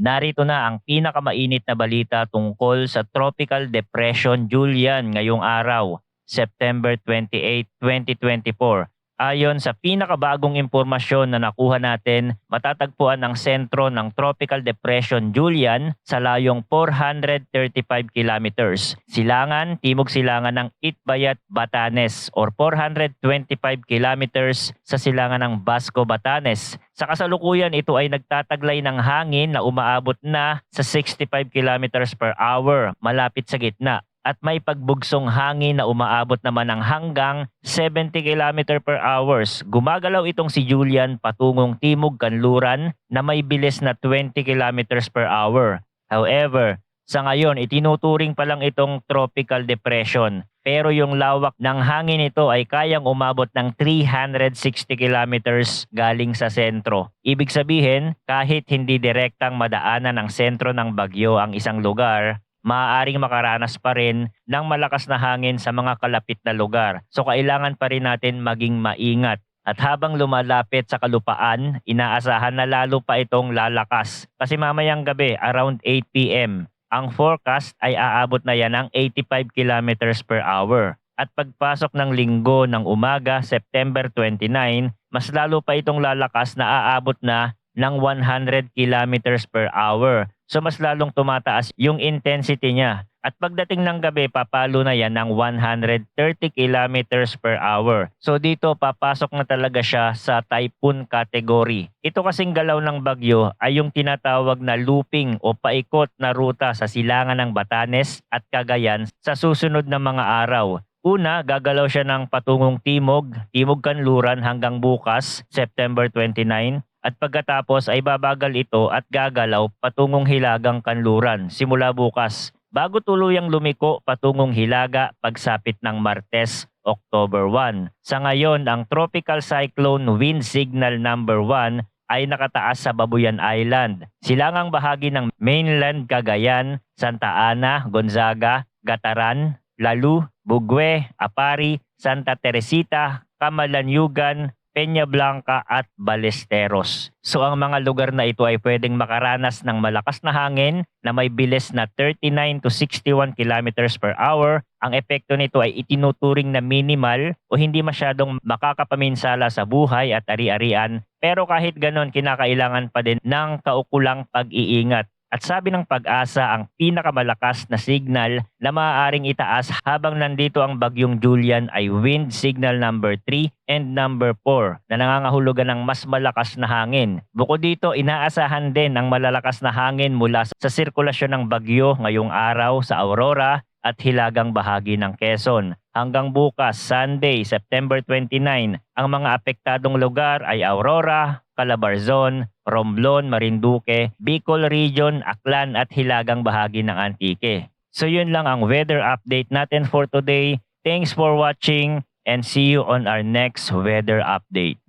Narito na ang pinakamainit na balita tungkol sa Tropical Depression Julian ngayong araw, September 28, 2024. Ayon sa pinakabagong impormasyon na nakuha natin, matatagpuan ang sentro ng Tropical Depression Julian sa layong 435 kilometers. Silangan, timog silangan ng Itbayat, Batanes or 425 kilometers sa silangan ng Basco, Batanes. Sa kasalukuyan, ito ay nagtataglay ng hangin na umaabot na sa 65 kilometers per hour malapit sa gitna at may pagbugsong hangin na umaabot naman ng hanggang 70 km per hours. Gumagalaw itong si Julian patungong Timog Kanluran na may bilis na 20 km per hour. However, sa ngayon itinuturing pa lang itong tropical depression. Pero yung lawak ng hangin nito ay kayang umabot ng 360 kilometers galing sa sentro. Ibig sabihin, kahit hindi direktang madaanan ng sentro ng bagyo ang isang lugar, maaaring makaranas pa rin ng malakas na hangin sa mga kalapit na lugar. So kailangan pa rin natin maging maingat. At habang lumalapit sa kalupaan, inaasahan na lalo pa itong lalakas. Kasi mamayang gabi, around 8 p.m., ang forecast ay aabot na yan ng 85 kilometers per hour. At pagpasok ng linggo ng umaga, September 29, mas lalo pa itong lalakas na aabot na ng 100 kilometers per hour. So mas lalong tumataas yung intensity niya. At pagdating ng gabi, papalo na yan ng 130 kilometers per hour. So dito, papasok na talaga siya sa typhoon category. Ito kasing galaw ng bagyo ay yung tinatawag na looping o paikot na ruta sa silangan ng Batanes at Cagayan sa susunod na mga araw. Una, gagalaw siya ng patungong Timog, Timog Kanluran hanggang bukas, September 29. At pagkatapos ay babagal ito at gagalaw patungong Hilagang Kanluran simula bukas bago tuluyang lumiko patungong Hilaga pagsapit ng Martes, October 1. Sa ngayon, ang Tropical Cyclone Wind Signal number 1 ay nakataas sa Babuyan Island. Silangang bahagi ng mainland Cagayan, Santa Ana, Gonzaga, Gataran, Lalu, Bugwe, Apari, Santa Teresita, Camalanyugan, Peña Blanca at Balesteros. So ang mga lugar na ito ay pwedeng makaranas ng malakas na hangin na may bilis na 39 to 61 kilometers per hour. Ang epekto nito ay itinuturing na minimal o hindi masyadong makakapaminsala sa buhay at ari-arian. Pero kahit ganon, kinakailangan pa din ng kaukulang pag-iingat. At sabi ng pag-asa ang pinakamalakas na signal na maaaring itaas habang nandito ang bagyong Julian ay wind signal number 3 and number 4 na nangangahulugan ng mas malakas na hangin. Bukod dito, inaasahan din ang malalakas na hangin mula sa sirkulasyon ng bagyo ngayong araw sa Aurora at hilagang bahagi ng Quezon. Hanggang bukas, Sunday, September 29, ang mga apektadong lugar ay Aurora, Calabarzon, Romblon, Marinduque, Bicol Region, Aklan at hilagang bahagi ng Antique. So yun lang ang weather update natin for today. Thanks for watching and see you on our next weather update.